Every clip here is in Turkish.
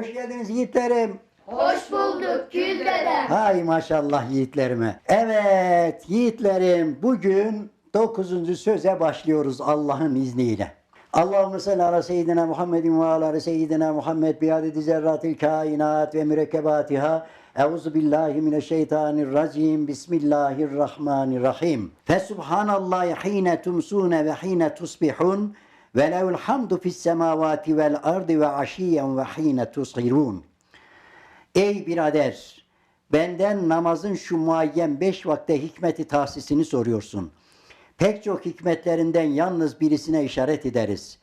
Hoş geldiniz yiğitlerim. Hoş bulduk Gül dede. Hay maşallah yiğitlerime. Evet yiğitlerim bugün 9. söze başlıyoruz Allah'ın izniyle. Allahümme salli ala seyyidina Muhammedin ve ala seyyidina Muhammed bi adedi zerratil kainat ve mürekkebatiha. Euzu billahi mineşşeytanirracim. Bismillahirrahmanirrahim. Fesubhanallahi hine tumsune ve hine tusbihun ve lehul hamdu fis semavati vel ardi ve aşiyen ve hine tusirun. Ey birader, benden namazın şu muayyen beş vakte hikmeti tahsisini soruyorsun. Pek çok hikmetlerinden yalnız birisine işaret ederiz.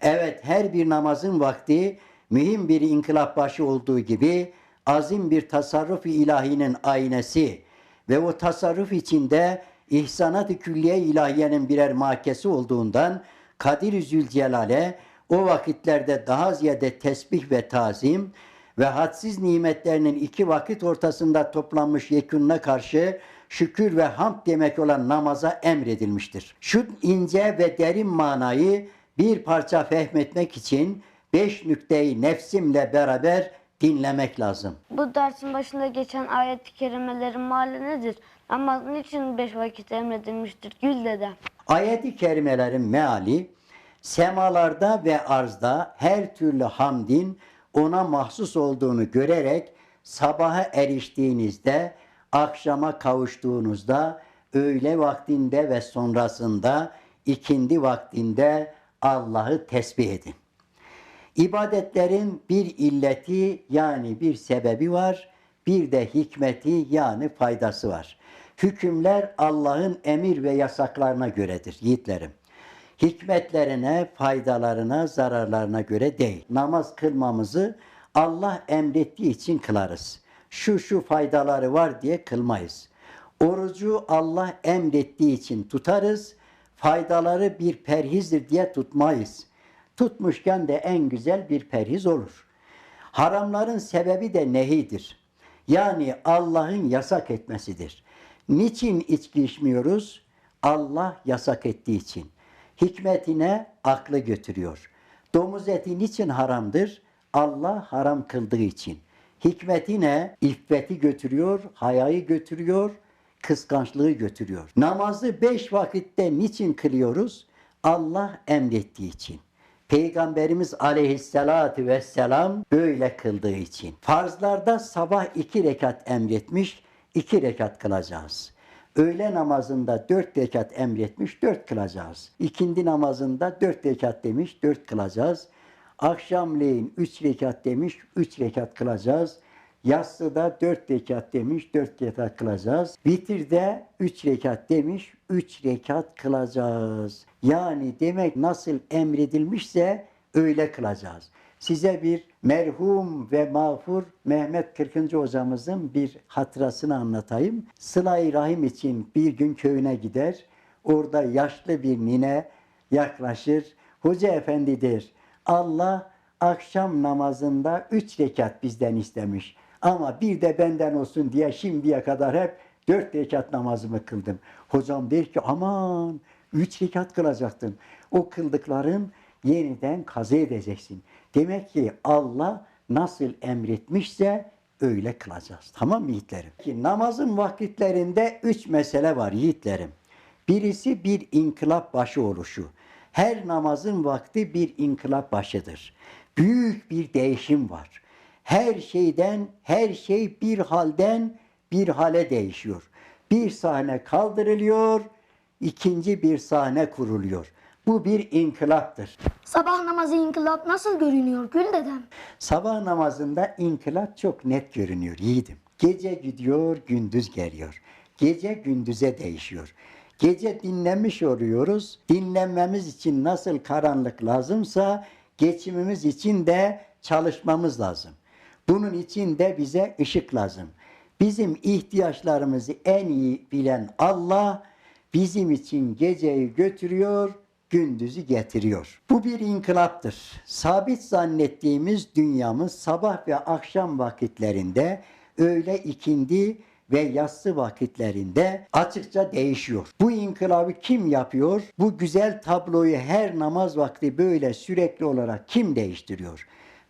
Evet, her bir namazın vakti mühim bir inkılap başı olduğu gibi azim bir tasarruf ilahinin aynesi ve o tasarruf içinde ihsanat-ı külliye ilahiyenin birer mahkesi olduğundan Kadir-i Zülcelal'e o vakitlerde daha ziyade tesbih ve tazim ve hadsiz nimetlerinin iki vakit ortasında toplanmış yekününe karşı şükür ve hamd demek olan namaza emredilmiştir. Şu ince ve derin manayı bir parça fehmetmek için beş nükteyi nefsimle beraber dinlemek lazım. Bu dersin başında geçen ayet-i kerimelerin mali nedir? Namaz niçin beş vakit emredilmiştir Gül dede? Ayet-i kerimelerin meali semalarda ve arzda her türlü hamdin ona mahsus olduğunu görerek sabaha eriştiğinizde, akşama kavuştuğunuzda, öğle vaktinde ve sonrasında, ikindi vaktinde Allah'ı tesbih edin. İbadetlerin bir illeti yani bir sebebi var, bir de hikmeti yani faydası var. Hükümler Allah'ın emir ve yasaklarına göredir yiğitlerim. Hikmetlerine, faydalarına, zararlarına göre değil. Namaz kılmamızı Allah emrettiği için kılarız. Şu şu faydaları var diye kılmayız. Orucu Allah emrettiği için tutarız. Faydaları bir perhizdir diye tutmayız. Tutmuşken de en güzel bir perhiz olur. Haramların sebebi de nehidir. Yani Allah'ın yasak etmesidir. Niçin içki içmiyoruz? Allah yasak ettiği için. Hikmetine aklı götürüyor. Domuz eti niçin haramdır? Allah haram kıldığı için. Hikmetine iffeti götürüyor, hayayı götürüyor, kıskançlığı götürüyor. Namazı beş vakitte niçin kılıyoruz? Allah emrettiği için. Peygamberimiz aleyhissalatü vesselam böyle kıldığı için. Farzlarda sabah iki rekat emretmiş, iki rekat kılacağız. Öğle namazında dört rekat emretmiş, dört kılacağız. İkindi namazında dört rekat demiş, dört kılacağız. Akşamleyin üç rekat demiş, üç rekat kılacağız. Yatsıda dört rekat demiş, dört rekat kılacağız. Vitirde üç rekat demiş, üç rekat kılacağız. Yani demek nasıl emredilmişse öyle kılacağız. Size bir merhum ve mağfur Mehmet 40. hocamızın bir hatırasını anlatayım. Sıla-i Rahim için bir gün köyüne gider. Orada yaşlı bir nine yaklaşır. Hoca efendi der, Allah akşam namazında üç rekat bizden istemiş. Ama bir de benden olsun diye şimdiye kadar hep dört rekat namazımı kıldım. Hocam der ki aman üç rekat kılacaktın. O kıldıkların yeniden kaza edeceksin. Demek ki Allah nasıl emretmişse öyle kılacağız. Tamam mı yiğitlerim? Ki namazın vakitlerinde üç mesele var yiğitlerim. Birisi bir inkılap başı oluşu. Her namazın vakti bir inkılap başıdır. Büyük bir değişim var. Her şeyden, her şey bir halden bir hale değişiyor. Bir sahne kaldırılıyor, ikinci bir sahne kuruluyor. Bu bir inkılaptır. Sabah namazı inkılap nasıl görünüyor Gül dedem? Sabah namazında inkılap çok net görünüyor yiğidim. Gece gidiyor, gündüz geliyor. Gece gündüze değişiyor. Gece dinlenmiş oluyoruz. Dinlenmemiz için nasıl karanlık lazımsa geçimimiz için de çalışmamız lazım. Bunun için de bize ışık lazım. Bizim ihtiyaçlarımızı en iyi bilen Allah bizim için geceyi götürüyor, gündüzü getiriyor. Bu bir inkılaptır. Sabit zannettiğimiz dünyamız sabah ve akşam vakitlerinde öğle ikindi ve yatsı vakitlerinde açıkça değişiyor. Bu inkılabı kim yapıyor? Bu güzel tabloyu her namaz vakti böyle sürekli olarak kim değiştiriyor?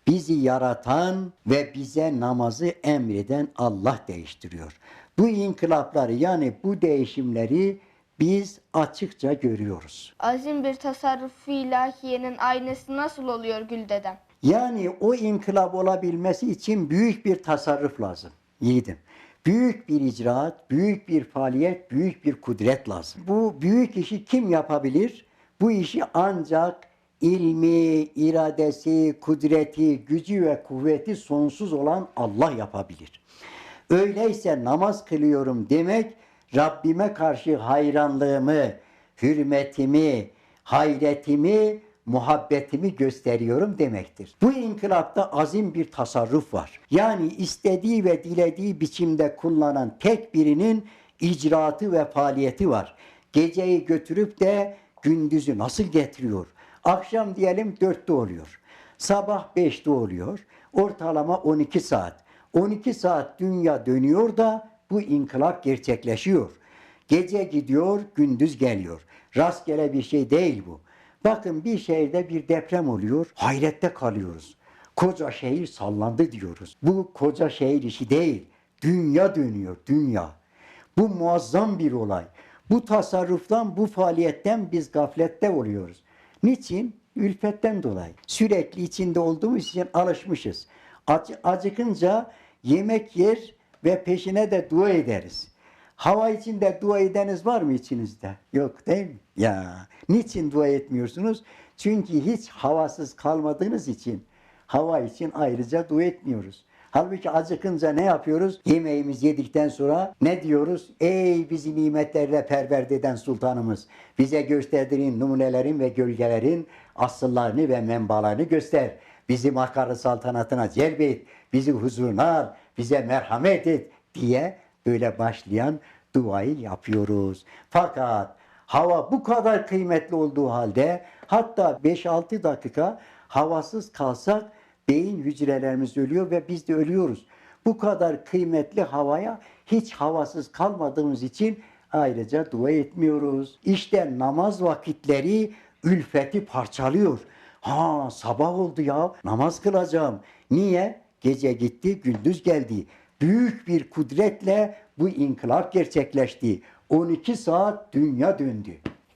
bizi yaratan ve bize namazı emreden Allah değiştiriyor. Bu inkılapları yani bu değişimleri biz açıkça görüyoruz. Azim bir tasarrufu ilahiyenin aynesi nasıl oluyor Gül dedem? Yani o inkılap olabilmesi için büyük bir tasarruf lazım. Yiğidim. Büyük bir icraat, büyük bir faaliyet, büyük bir kudret lazım. Bu büyük işi kim yapabilir? Bu işi ancak ilmi, iradesi, kudreti, gücü ve kuvveti sonsuz olan Allah yapabilir. Öyleyse namaz kılıyorum demek Rabbime karşı hayranlığımı, hürmetimi, hayretimi, muhabbetimi gösteriyorum demektir. Bu inkılapta azim bir tasarruf var. Yani istediği ve dilediği biçimde kullanan tek birinin icraatı ve faaliyeti var. Geceyi götürüp de gündüzü nasıl getiriyor? Akşam diyelim dörtte oluyor. Sabah beşte oluyor. Ortalama 12 saat. 12 saat dünya dönüyor da bu inkılap gerçekleşiyor. Gece gidiyor, gündüz geliyor. Rastgele bir şey değil bu. Bakın bir şehirde bir deprem oluyor, hayrette kalıyoruz. Koca şehir sallandı diyoruz. Bu koca şehir işi değil. Dünya dönüyor, dünya. Bu muazzam bir olay. Bu tasarruftan, bu faaliyetten biz gaflette oluyoruz. Niçin? Ülfetten dolayı. Sürekli içinde olduğumuz için alışmışız. Ac- acıkınca yemek yer ve peşine de dua ederiz. Hava içinde dua edeniz var mı içinizde? Yok değil mi? Ya niçin dua etmiyorsunuz? Çünkü hiç havasız kalmadığınız için hava için ayrıca dua etmiyoruz. Halbuki acıkınca ne yapıyoruz? Yemeğimiz yedikten sonra ne diyoruz? Ey bizi nimetlerle perverde eden sultanımız. Bize gösterdiğin numunelerin ve gölgelerin asıllarını ve menbalarını göster. Bizi makarı saltanatına celbet. Bizi huzuruna al. Bize merhamet et diye böyle başlayan duayı yapıyoruz. Fakat hava bu kadar kıymetli olduğu halde hatta 5-6 dakika havasız kalsak beyin hücrelerimiz ölüyor ve biz de ölüyoruz. Bu kadar kıymetli havaya hiç havasız kalmadığımız için ayrıca dua etmiyoruz. İşte namaz vakitleri ülfeti parçalıyor. Ha sabah oldu ya namaz kılacağım. Niye? Gece gitti gündüz geldi. Büyük bir kudretle bu inkılap gerçekleşti. 12 saat dünya döndü.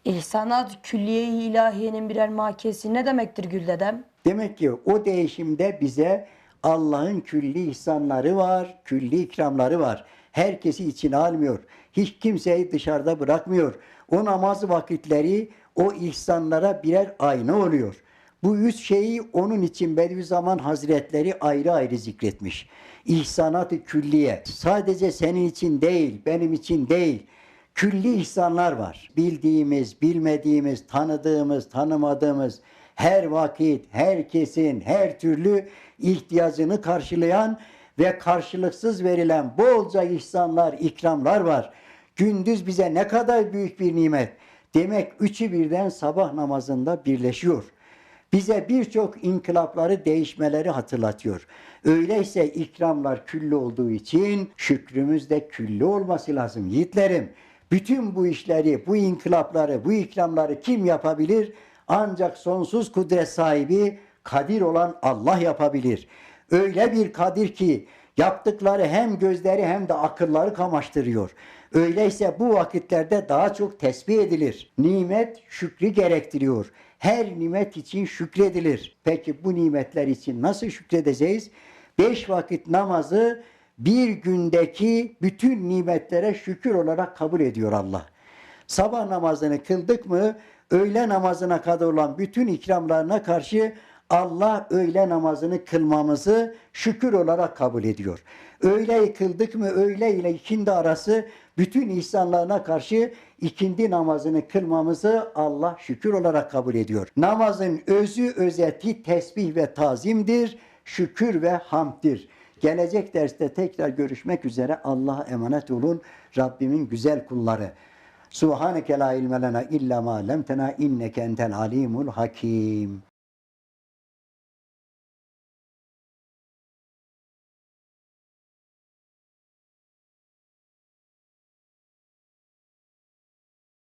İhsanat külliye-i ilahiyenin birer makesi ne demektir Gül dedem? Demek ki o değişimde bize Allah'ın külli ihsanları var, külli ikramları var. Herkesi içine almıyor. Hiç kimseyi dışarıda bırakmıyor. O namaz vakitleri o ihsanlara birer ayna oluyor. Bu üç şeyi onun için Bediüzzaman Hazretleri ayrı ayrı zikretmiş. İhsanat-ı külliye. Sadece senin için değil, benim için değil. Külli ihsanlar var. Bildiğimiz, bilmediğimiz, tanıdığımız, tanımadığımız her vakit, herkesin, her türlü ihtiyacını karşılayan ve karşılıksız verilen bolca ihsanlar, ikramlar var. Gündüz bize ne kadar büyük bir nimet. Demek üçü birden sabah namazında birleşiyor. Bize birçok inkılapları, değişmeleri hatırlatıyor. Öyleyse ikramlar küllü olduğu için şükrümüz de küllü olması lazım yiğitlerim. Bütün bu işleri, bu inkılapları, bu ikramları kim yapabilir? Ancak sonsuz kudret sahibi, kadir olan Allah yapabilir. Öyle bir kadir ki yaptıkları hem gözleri hem de akılları kamaştırıyor. Öyleyse bu vakitlerde daha çok tesbih edilir. Nimet şükrü gerektiriyor. Her nimet için şükredilir. Peki bu nimetler için nasıl şükredeceğiz? Beş vakit namazı bir gündeki bütün nimetlere şükür olarak kabul ediyor Allah. Sabah namazını kıldık mı öğle namazına kadar olan bütün ikramlarına karşı Allah öğle namazını kılmamızı şükür olarak kabul ediyor. Öğleyi kıldık mı öğle ile ikindi arası bütün ihsanlarına karşı ikindi namazını kılmamızı Allah şükür olarak kabul ediyor. Namazın özü özeti tesbih ve tazimdir, şükür ve hamddir. Gelecek derste tekrar görüşmek üzere Allah'a emanet olun. Rabbimin güzel kulları. Subhaneke la ilme lena illa ma lemtena inneke entel alimul hakim.